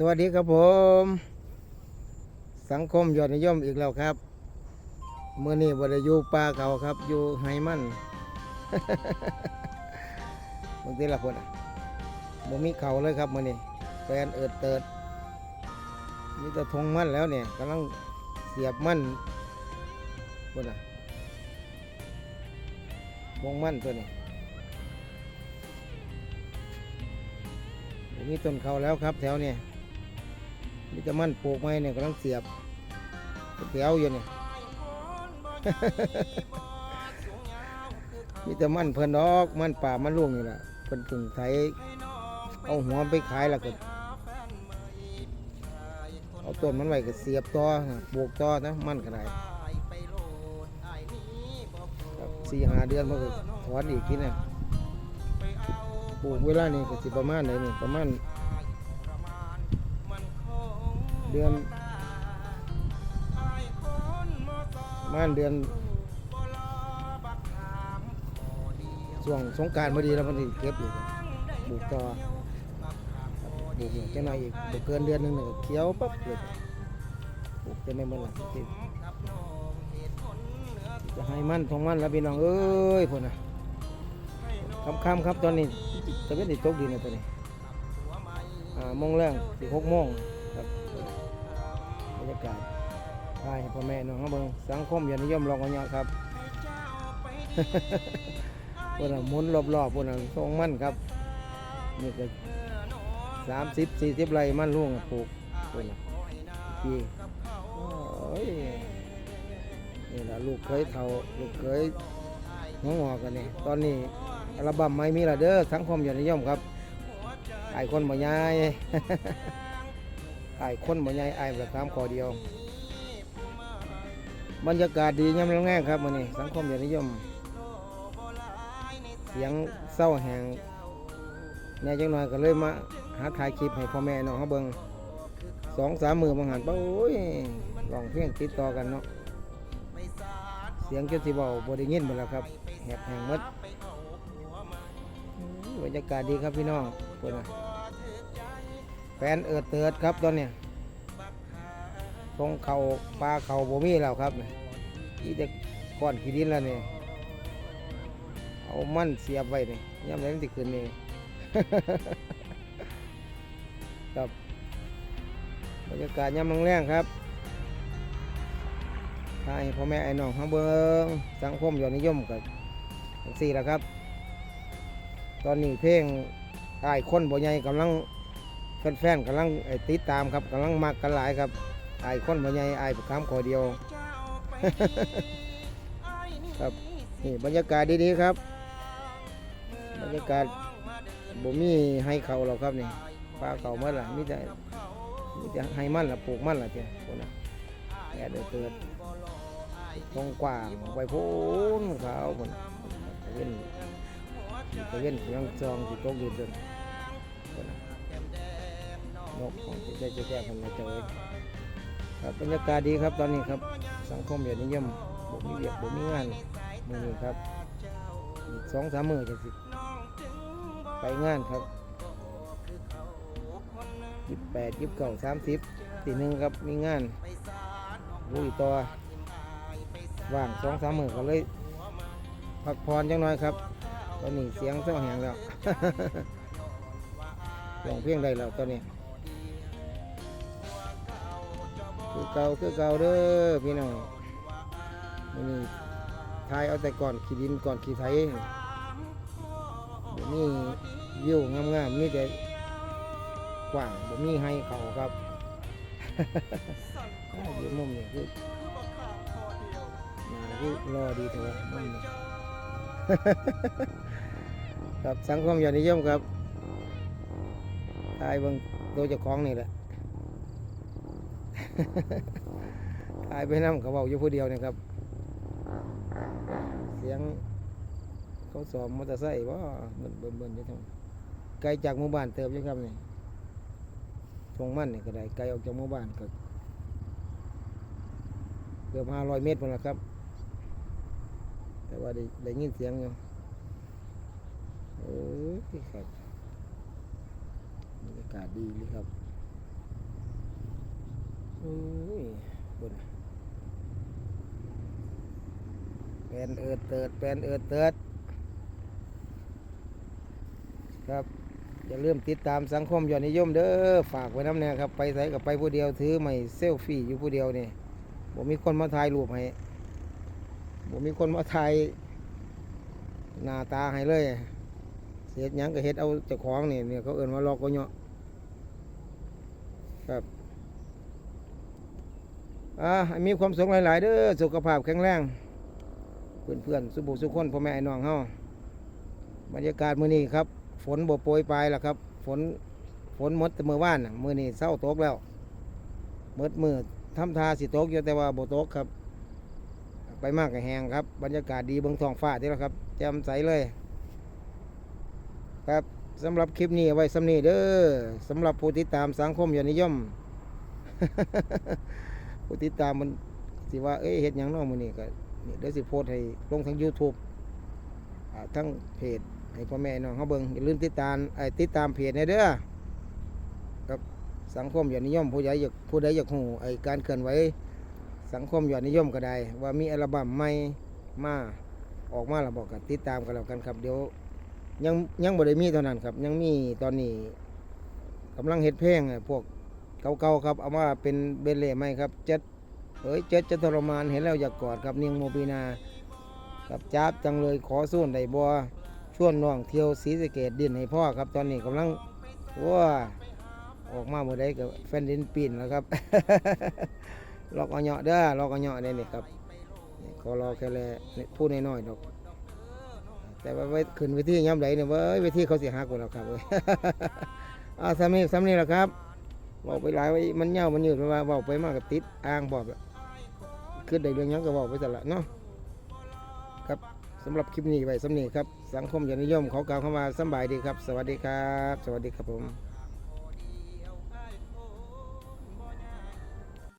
สวัสดีครับผม สังคมยอดนิยมอีกแล้วครับเมื่อนี้บริยูป่าเขาครับ อยู่ไฮมันบางทีละคนอะบ่มีเขาเลยครับเมื่อนี้แฟนเอิดเติดนี่จะทงมันแล้วเนี่ยกำลังเสียบมันคนอะวงมันตัวนี้มีต้นเขาแล้วครับแถวเนี่ย มีแต่มันปลูกไม้เนี่ยกำลังเสียบแถวอยู่เนี่ย มีแต่มันเพิ่นดอกมันป่ามันล่วงนี่แหละเพิ่นถึงไถเอาหัวไปขายแล้วก็เอาต้นมันไว้ก็เสียบต่อปลูกต่อนะมันก็ได้ครับสี่หาเดือนมันก็ถอนอีกทีนึงปลูกเวลานี้ก็สิประมาณไหนนี่ประมาณ เดือนมาณเดือนช่วงสงการพอดีแล้วมันสิเก็บอยู่ปลูกต่อปลูกจะหน่อยอีกบ่เกินเดือนหนึงเนี่ยก็เขียวปั๊บเลยปลูกจะไม่เหมือนหลังที่จะให้มั่นทองมั่นแล้วพี่น้องเอ้ยพ่นนะค่ำๆครับตอนนี้จะเป็นติตกดินะตอนนี้อ่ามงแรงสิหกโมง รยากาศใช่พ่อแม่น้องครับเบิ่งสังคมอย่านิยมลองกันเนาะครับพวกน่ะหมุนรอบๆพวกน่ะทรงมั่นครับนี่ก็สามสิบสี่สิบไรมั่นร่วงปลูกพวกน่ะพี่นี่แหละลูกเคยเท่าลูกเคยหัวงอกกันนี่ตอนนี้อัลบั้มไม่มีละเด้อสังคมอยอดนิยมครับไอ้คนบ่ให ไอ้คนบ่ใหญ่ไอ้แบบตามขอเดียว บรรยากาศดีย่ำแรงๆครับมื้อนี้สังคมยอดนิยม เสียงเศร้าแหงแน่จังหน่อยก็เลยมาหาถ่ายคลิปให้พ่อแม่น้องเขาเบิงสองสามมือบางหันปะโอ้ยลองเพลงติดต่อกันเนาะเสียงจนสิเบาบได้ยินหมดแล้วครับแหบแหงมดบรรยากาศดีครับพี่น้องปวดนะ แฟนเอิดเติดครับตอนเนี้ยทงเขาปลาเขาบ่มีแล้วครับนี่แต่ก้อนขี้ดินแล้วเนี่ยเอามันเสียบไว้นี่ย่ำแรงที่ขึ้นนี่ครับบรรยากาศย่ำแรงครับถ้าให้พ่อแม่ไอ้น้องเขาเบิงสังคมยอดนิยมกับสี่แล้วครับ ตอนนี้เพลงไอ้คนบ่ใหญ่กำลัง แฟนๆกำลังไอ้ติดตามครับกำลังมักกันหลายครับไอ้ายคนบ่ใหญ่ไอ้ายประคำขอเดียว ครับนี่บรรยากาศดีๆครับ บรรยากาศบ่มีให้เขาหรอกครับนี่ปลาเขามันล่ะมีแต่มีแต่ให้มันล่ะปลูกมันล่ะเจ้าคนน่ะแอดเกิดตรงกว้างไว้พูนเขาคนตะเว้นตะเว้นยังจองสิตกดินจนคนน่ะ นกของจะได้จะแก้คนมาเจอครับบรรยากาศดีครับตอนนี้ครับสังคมแบบนิยมบ่มีเวียกบ่มีงานมือนี้ครับอีกสองสามมือจะสิไปงานครับยี่สิบแปดยี่สิบเก้าสามสิบตีหนึ่งครับมีงานลุยต่อว่างสองสามมือก็เลยพักผ่อนจังน้อยครับ ตอนนี้เสียงเส้าแหงแล้วลองเพียงได้แล้วตอนนี้ คือเก่าคือเก่าเด้อพี่น้องนี่ทายเอาแต่ก่อนขี่ดินก่อนขี่ไทยบ่มีวิวงามๆนี่แต่กว้างบ่มีให้เขาครับอ่าอยู่มุมนี้คือมาคือรอดีเถอะมุมนี้ครับสังคมยอดนิยมครับทายบางตัวเจ้าของนี่แหละ ทายไปน้ำเขาเบาอยู่ผู้เดียวนี่ครับ เสียงเขาสอบมอเตอร์ไซค์ว่าเบิ่นเบิ่นเบิ่นอยู่ทางไกลจากหมู่บ้านเติบยู่ครับนี่ทงมันเนี่ยก็ได้ไกลออกจากหมู่บ้านก็เกือบห้าร้อยเมตรหมดแล้วครับ แต่ว่าได้ได้ยินเสียงอยู่เออครับบรรยากาศดีเลยครับ อุ้ยบุญแปลนเอิดเติดแปลนเอิดเติดครับอย่าลืมติดตามสังคมยอดนิยมเด้อฝากไว้น้ำแน่ครับไปใส่กับไปผู้เดียวถือไม่เซลฟี่อยู่ผู้เดียวนี่ผมมีคนมาถ่ายรูปให้ผมมีคนมาถ่ายหน้าตาให้เลยเสียหยังก็เฮ็ดเอาเจ้าของนี่เนี่ยเขาเอื่นว่าลอกก็เนาะครับ อ่ามีความสุขหลายๆเด้อสุขภาพแข็งแรงเพื่อนๆสุบุสุขคนพ่อแม่ไอ้น้องเฮาบรรยากาศมื้อนี้ครับ ฝนบ่โปรยปลายแล้วครับ ฝนฝนหมดแต่มื้อวานมื้อนี้เศร้าตกแล้วหมดมือทำทาสิตกอยู่แต่ว่าบ่ตกครับ ไปมากก็แห้งครับ บรรยากาศดีเบิ่งท้องฟ้าที่แล้วครับแจ่มใสเลย ครับสำหรับคลิปนี้ไว้สำนี้เด้อสำหรับผู้ติดตามสังคมยอดนิยม ผู้ติดตามมันสิว่าเอ้ยเฮ็ดหยังน้องมือนี้ก็นี่เดี๋ยวสิโพสต์ให้ลงทาง YouTube อ่าทั้งเพจให้พ่อแม่น้องเฮาเบิ่งอย่าลืมติดตามไอ้ติดตามเพจให้เด้อครับสังคมยอดนิยมผู้ใดอยากผู้ใดอยากฮู้ไอ้การเคลื่อนไหวสังคมยอดนิยมก็ได้ ว่ามีอัลบั้มใหม่มาออกมาแล้วบอกกันติดตามกันแล้วกันครับเดี๋ยวยังยังบ่ได้มีเท่านั้นครับ ยังมีตอนนี้กำลังเฮ็ดเพลงอะพวก เก่าๆครับเอามาเป็นเบลเล่ไหมครับเจ็ดเอ้ยเจ็ดจะทรมานเห็นแล้วอยากกอดครับเนียงโมปีนาครับจ้าบจังเลยขอสู้ได้บ่ชวนน้องเที่ยวศรีสเกดดินให้พ่อครับ ตอนนี้กำลังว้าออกมาเมื่อใดกับแฟนดินปีนแล้วครับลอกเอาเหาะเด้อลอกเอาเหาะเนี่ยนี่ครับขอรอแค่แลพูดน้อยๆดอกแต่ว่าไว้ขึ้นเวทีย่ำไหลเนี่ยเว้ยเวทีเขาเสียหักหมดแล้วครับเว้ยอ่าซ้ำนี่ซ้ำนี่แหละครับ บอกไปหลายไว้มันเหี่ยวมันยืดมาะว่าบอกไปมากกับติดอ่างบอกอะขึ้นได้เรื่องยังก็บอกไปแต่ละเนาะครับสำหรับคลิปนี้ไว้ซ้ำนี่ครับ สังคมยอดนิยมเขากล่าวเข้ามาสบายดีครับ สวัสดีครับ สวัสดีครับผม